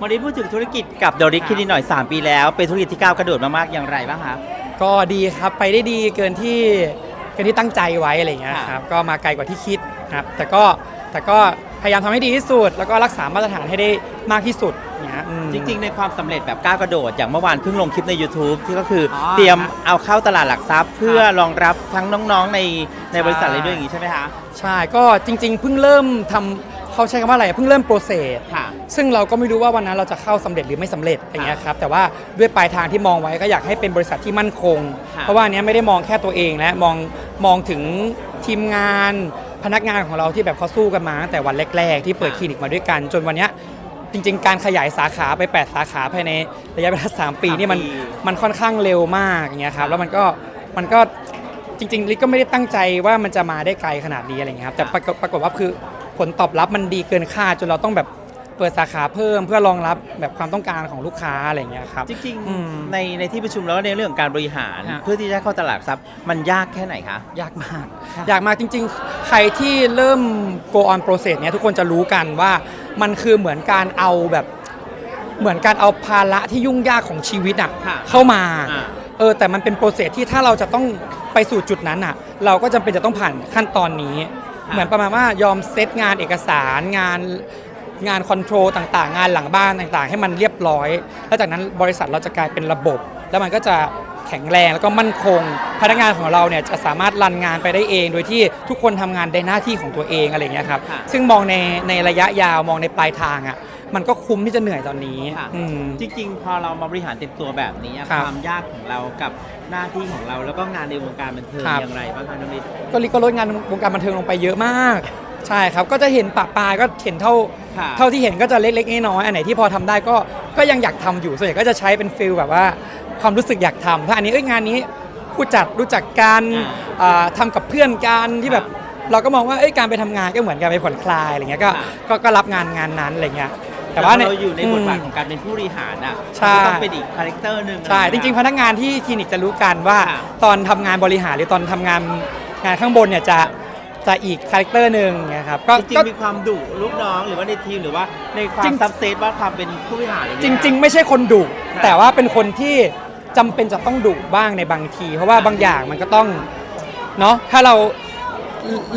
วันนี้พูดถึงธุรกิจกับเดลิคิดหน่อย 3 ปีแล้ว เป็นธุรกิจที่ก้าวกระโดดมามากอย่างไรบ้างคะ ก็ดีครับไปได้ดีเกินที่เกินที่ตั้งใจไว้อะไรอย่างเงี้ยค่ะ ครับก็มาไกลกว่าที่คิดครับแต่ก็แต่ก็พยายามทำให้ดีที่สุด แล้วก็รักษามาตรฐานให้ได้มากที่สุดอย่างเงี้ยอืม จริง ๆ ในความสำเร็จแบบก้าวกระโดด อย่างเมื่อวานเพิ่งลงคลิปใน YouTube ที่ก็คือออเตรียมเอาเข้าตลาดหลักทรัพย์ เพื่อครับรองรับทั้งน้องๆในในใช่บริษัทเลยด้วยอย่างนี้ใช่ไหมคะ ใช่ ก็จริงๆ เพิ่งเริ่มทำ เขาใช้คำว่าอะไรเพิ่งเริ่มโปรเซสค่ะ ซึ่งเราก็ไม่รู้ว่าวันนั้นเราจะเข้าสำเร็จหรือไม่สำเร็จอย่างเงี้ยครับแต่ว่าด้วยปลายทางที่มองไว้ก็อยากให้เป็นบริษัทที่มั่นคง ค่ะเพราะว่าอันเนี้ยไม่ได้มองแค่ตัวเองและมองมองถึงทีมงานพนักงานของเราที่แบบเขาสู้กันมาตั้งแต่วันแรก ๆ ที่เปิดคลินิกมาด้วยกัน จนวันเนี้ยจริง ๆ การขยายสาขาไป 8 สาขาภายในระยะเวลา3ปีนี่มัน สามปี มันค่อนข้างเร็วมากอย่างเงี้ยครับแล้วมันก็มันก็จริงๆลิศก็ไม่ได้ตั้งใจว่ามันจะมาได้ไกลขนาดนี้อะไรเงี้ยครับแต่ปรากฏปรากฏว่าคือ ผลตอบรับมันดีเกินคาดจนเราต้องแบบเปิดสาขาเพิ่มเพื่อรองรับแบบความต้องการของลูกค้าอะไรเงี้ยครับ จริงอืมๆในในที่ประชุมแล้วก็ในเรื่องของการบริหาร ฮะ เพื่อที่จะเข้าตลาดหลักทรัพย์มันยากแค่ไหนคะ ยากมากค่ะยากมากจริงๆ ใครที่เริ่ม go on process เนี้ยทุกคนจะรู้กันว่ามันคือเหมือนการเอาแบบเหมือนการเอาภาระที่ยุ่งยากของชีวิตอะค่ะเข้ามาอ่า เออแต่มันเป็นโปรเซสที่ถ้าเราจะต้องไปสู่จุดนั้นอะเราก็จำเป็นจะต้องผ่านขั้นตอนนี้ค่ะ เหมือนประมาณว่ายอมเซตงานเอกสารงานงานคอนโทรลต่างๆ งานหลังบ้านต่างๆ ให้มันเรียบร้อย แล้วจากนั้นบริษัทเราจะกลายเป็นระบบ แล้วมันก็จะแข็งแรงแล้วก็มั่นคง พนักงานของเราเนี่ยจะสามารถรันงานไปได้เอง โดยที่ทุกคนทำงานในหน้าที่ของตัวเองอะไรอย่างเงี้ยครับค่ะซึ่งมองในในระยะยาวมองในปลายทางอะ มันก็คุ้มที่จะเหนื่อยตอนนี้ค่ะอืม จริงๆ พอเรามาบริหารเต็มตัวแบบนี้ครับความยากของเรากับหน้าที่ของเราแล้วก็งานในวงการบันเทิงครับ อย่างไรบ้างคะน้องลิศ ก็ลิก็ลดงานวงการบันเทิงลงไปเยอะมาก ใช่ครับก็จะเห็นปะปลายก็เห็นเท่า ค่ะ เท่าที่เห็นก็จะเล็กๆน้อยๆอันไหนที่พอทำได้ก็ก็ยังอยากทำอยู่ส่วนใหญ่ก็จะใช้เป็นฟิลแบบว่าความรู้สึกอยากทำถ้าอันนี้เอ้ยงานนี้ผู้จัดรู้จักกันอ่าอ่าทำกับเพื่อนกันที่แบบ เราก็มองว่าเอ้ยการไปทำงานก็เหมือนการไปผ่อนคลายอะไรเงี้ยก็ค่ะ ก็ก็รับงานงานนั้นอะไรเงี้ย แต่แต่ว่าว่าเราอยู่ในบทบาทมของการเป็นผู้บริหารอะใช่ มันก็ต้องเป็นอีกคาแรคเตอร์หนึ่งใช่อะไรจอย่าริงเยๆพนักงานที่คลินิกจะรู้กันว่าค่ะตอนทำงานบริหารหรือตอนทำงานงานข้างบนเนี่ยจะจะอีกคาแรคเตอร์หนึ่งนะครับก็จริงก็ ๆมีความดุลูกน้องหรือว่าในทีมหรือว่าในควาจริมง ซับเซตว่าความเป็นผู้บริหารอะไอย่าจเยริง ๆ ไม่ใช่คนดุครับแต่ว่าเป็นคนที่จำเป็นจะต้องดุบ้างในบางที เพราะว่าบางอย่างมันก็ต้องเนาะถ้าเรา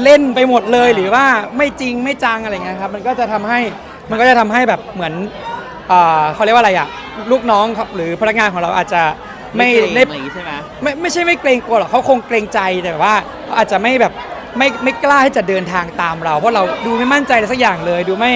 เล่นไปหมดเลยหรือว่าไม่จริงไม่จังอะไรเงี้ยครับมันก็จะทำให้ มันก็จะทำให้แบบเหมือนเอ่อเขาเรียกว่าอะไรอะลูกน้องครับหรือพนักงานของเราอาจจะไม่เกรงได้อะไรอย่างงี้ใช่ไหมไม่ไม่ใช่ไม่เกรงกลัวหรอกเขาคงเกรงใจแต่ว่าเขาอาจจะไม่แบบไม่ไม่กล้าที่จะเดินทางตามเรา เพราะเราดูไม่มั่นใจอะไรสักอย่างเลย ดูไม่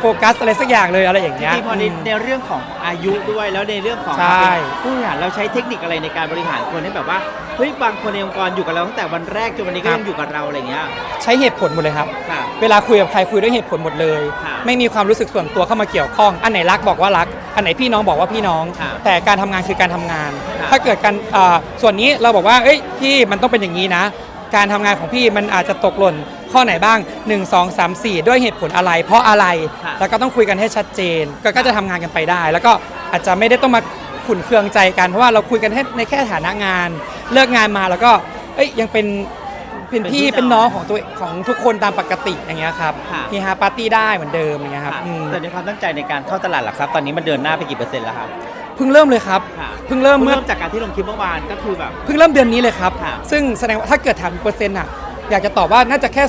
โฟกัสอะไรสักอย่างเลยอะไรอย่างจเงี้ยริงๆพอในมในเรื่องของอายุด้วยแล้วในเรื่องของใช่ ผู้บริหารเราใช้เทคนิคอะไรในการบริหารคนให้แบบว่าเฮ้ยบางคนในองค์กรอยู่กับเราตั้งแต่วันแรกจนวันนี้ก็ยังอยู่กับเราอะไรอย่างเงี้ย ใช้เหตุผลหมดเลยครับ ค่ะ เวลาคุยกับใครคุยด้วยเหตุผลหมดเลย ค่ะ ไม่มีความรู้สึกส่วนตัวเข้ามาเกี่ยวข้อง อันไหนรักบอกว่ารัก อันไหนพี่น้องบอกว่าพี่น้อง ค่ะแต่การทำงานคือการทำงาน ค่ะถ้าเกิดการอ่าส่วนนี้เราบอกว่า เอ้ยพี่มันต้องเป็นอย่างนี้นะ การทำงานของพี่มันอาจจะตกหล่นข้อไหนบ้าง 1 2 3 4 ด้วยเหตุผลอะไร เพราะอะไร ค่ะ แล้วก็ต้องคุยกันให้ชัดเจน ก็ก็จะทำงานกันไปได้ แล้วก็อาจจะไม่ได้ต้องมา ขุนเคืองใจกัน เพราะว่าเราคุยกันแค่ในแค่ฐานะงาน เลิกงานมาแล้วก็เอ้ยยังเป็นเป็นพี่เป็เป็นนพี่น้น้อองงของตัวของทุกคนตามปกติอย่างเงี้ยครับค่ะมีฮาปาร์ตี้ได้เหมือนเดิมอย่างเงี้ยครับค่ะอืมแต่ในความตั้งใจในการเข้าตลาดหลักทรัพย์ตอนนี้มันเดินหน้าไปกี่เปอร์เซ็นต์แล้วครับเพิ่งเริ่มเลยครับค่ะเพิ่งเริ่มเมื่อ เริ่มจากการที่ลงคลิปเมื่อวานก็คือแบบ เพิ่งเริ่มเดือนนี้เลยครับ ค่ะซึ่งแสดงว่าถ้าเกิดถามเปอร์เซ็นต์อะ อยากจะตอบว่าน่าจะแค่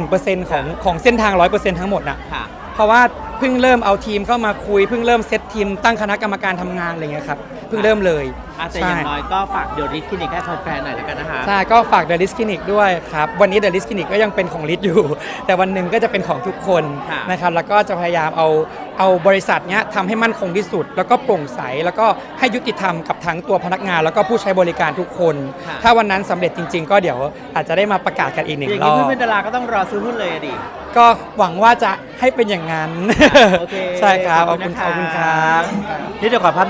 0.1%ของของเส้นทาง 100%ทั้งหมดนะค่ะ เพราะว่าเพิ่งเริ่มเอาทีมเข้ามาคุยเพิ่งเริ่มเซตทีมตั้งคณะกรรมการทำงานอะไรเงี้ยครับเพิ่งเริ่มเลยอะแต่อย่างน้อยก็ฝากเดี๋ยวริทคลินิกให้แฟนๆหน่อยแล้วกันนะคะ ใช่ก็ฝาก The List Clinic ด้วยครับ วันนี้ The List Clinic ก็ยังเป็นของลิศอยู่ แต่วันหนึ่งก็จะเป็นของทุกคนค่ะ นะครับแล้วก็จะพยายามเอา เอาบริษัทเนี้ยทำให้มั่นคงที่สุด แล้วก็โปร่งใสแล้วก็ให้ยุติธรรมกับทั้งตัวพนักงาน แล้วก็ผู้ใช้บริการทุกคน ค่ะ ถ้าวันนั้นสำเร็จจริง ๆ ก็เดี๋ยวอาจจะได้มาประกาศกันอีกหนึ่งอย่างรนี้อบเพื่อนๆดาราก็ต้องรอซื้อหุ้นเลยอะดิ ก็หวังว่าจะให้เป็นอย่างนั้น โอเคใช่ครับขขออบบคุคุณณขอบคุณนะคคะรับนี่เดี๋ยวขอพัก